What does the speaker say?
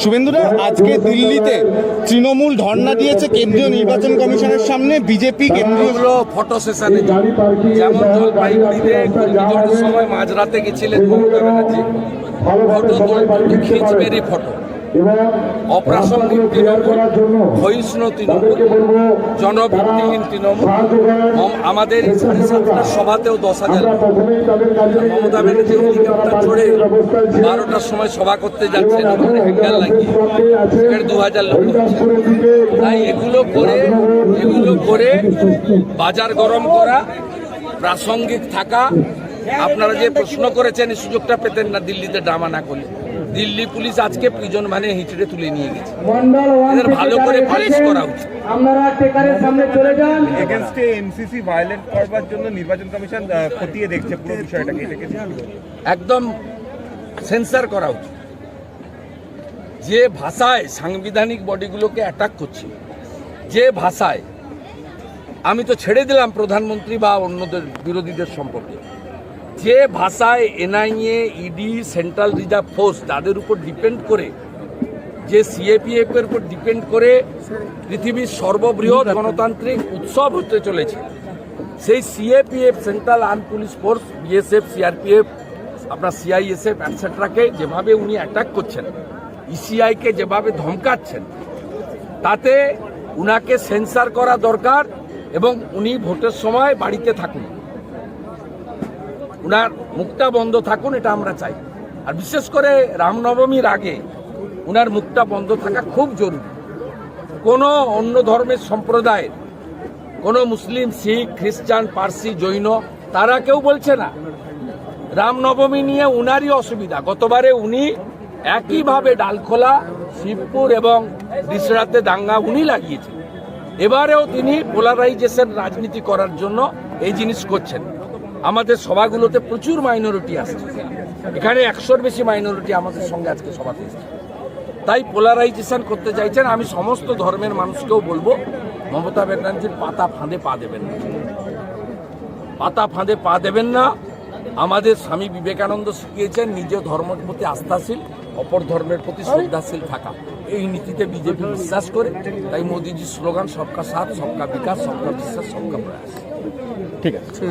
শুভেন্দুরা আজকে দিল্লিতে তৃণমূল ধর্ণা দিয়েছে কেন্দ্রীয় নির্বাচন কমিশনের সামনে বিজেপি কেন্দ্রীয়। ফটো সেশনে। যেমন জলপাইগুড়িতে সময় মাঝরাতে গেছিলেন মমতা ব্যানার্জি। ফটো খিচবেরি ফটো। অপ্রাসঙ্গিক তৃণমূল ক্ষয়িষ্ণু তৃণমূল জনভিত্তিহীন তৃণমূল। আমাদের সভাতেও দশ হাজার মমতা ব্যানার্জি হেলিকপ্টার চড়ে বারোটার সময় সভা করতে যাচ্ছেন ওখানে হ্যাঙ্গার লাগিয়ে সেখানে দু হাজার লোক তাই এগুলো করে এগুলো করে বাজার গরম করা প্রাসঙ্গিক থাকা। আপনারা যে প্রশ্ন করেছেন এই সুযোগটা পেতেন না দিল্লিতে ড্রামা না করলে। দিল্লি পুলিশ আজকে প্রিজন মানে হিচড়ে তুলে নিয়ে গেছে। এদের ভালো করে পালিশ করা উচিত। আপনারা টেকারের সামনে চলে যান। এগেনস্টে এমসিসি ভায়োলেন্ট করবার জন্য নির্বাচন কমিশন খতিয়ে দেখছে পুরো বিষয়টাকে। এটাকে একদম সেন্সার করা উচিত। যে ভাষায় সাংবিধানিক বডিগুলোকে অ্যাটাক করছে যে ভাষায় আমি তো ছেড়ে দিলাম প্রধানমন্ত্রী বা অন্যদের বিরোধীদের সম্পর্কে। যে ভাষায় NIA, ED, central reserve force তাদের উপর ডিপেন্ড করে, যে সিএপিএফ এর উপর ডিপেন্ড করে পৃথিবীর সর্ববৃহৎ গণতান্ত্রিক উৎসব হতে চলেছে, সেই CAPF, central arm police force, BSF, CRPF, আপনার সিআইএসএফ অ্যাটসেট্রাকে যেভাবে উনি অ্যাটাক করছেন ইসিআইকে যেভাবে ধমকাচ্ছেন, তাতে উনাকে সেন্সার করা দরকার এবং উনি ভোটের সময় বাড়িতে থাকুন। উনার মুখটা বন্ধ থাকুন, এটা আমরা চাই। আর বিশেষ করে রামনবমীর আগে উনার মুখটা বন্ধ থাকা খুব জরুরি। কোনো অন্য ধর্মের সম্প্রদায়ের, কোনো মুসলিম, শিখ, খ্রিস্টান, পার্সি, জৈন, তারা কেউ বলছে না। রামনবমী নিয়ে উনারই অসুবিধা। গতবারে উনি একইভাবে ডালখোলা, শিবপুর এবং ডিসরাতে দাঙ্গা উনি লাগিয়েছেন। এবারেও তিনি পোলারাইজেশন রাজনীতি করার জন্য এই জিনিস করছেন। আমাদের সভাগুলোতে প্রচুর মাইনরিটি আসছে এখানে একশোর বেশি মাইনরিটি আমাদের সঙ্গে আজকে সভাতে এসেছে তাই পোলারাইজেশন করতে চাইছেন আমি সমস্ত ধর্মের মানুষকেও বলব মমতা ব্যানার্জির পাতা ফাঁদে পা দেবেন না। পাতা ফাঁদে পা দেবেন না। আমাদের স্বামী বিবেকানন্দ শিখিয়েছেন নিজ ধর্মের প্রতি আস্থাশীল অপর ধর্মের প্রতি শ্রদ্ধাশীল থাকা। এই নীতিতে বিজেপি বিশ্বাস করে তাই মোদিজির স্লোগান সবকা সাথ সবকা বিকাশ সবকা বিশ্বাস সবকা প্রয়াস। ঠিক আছে।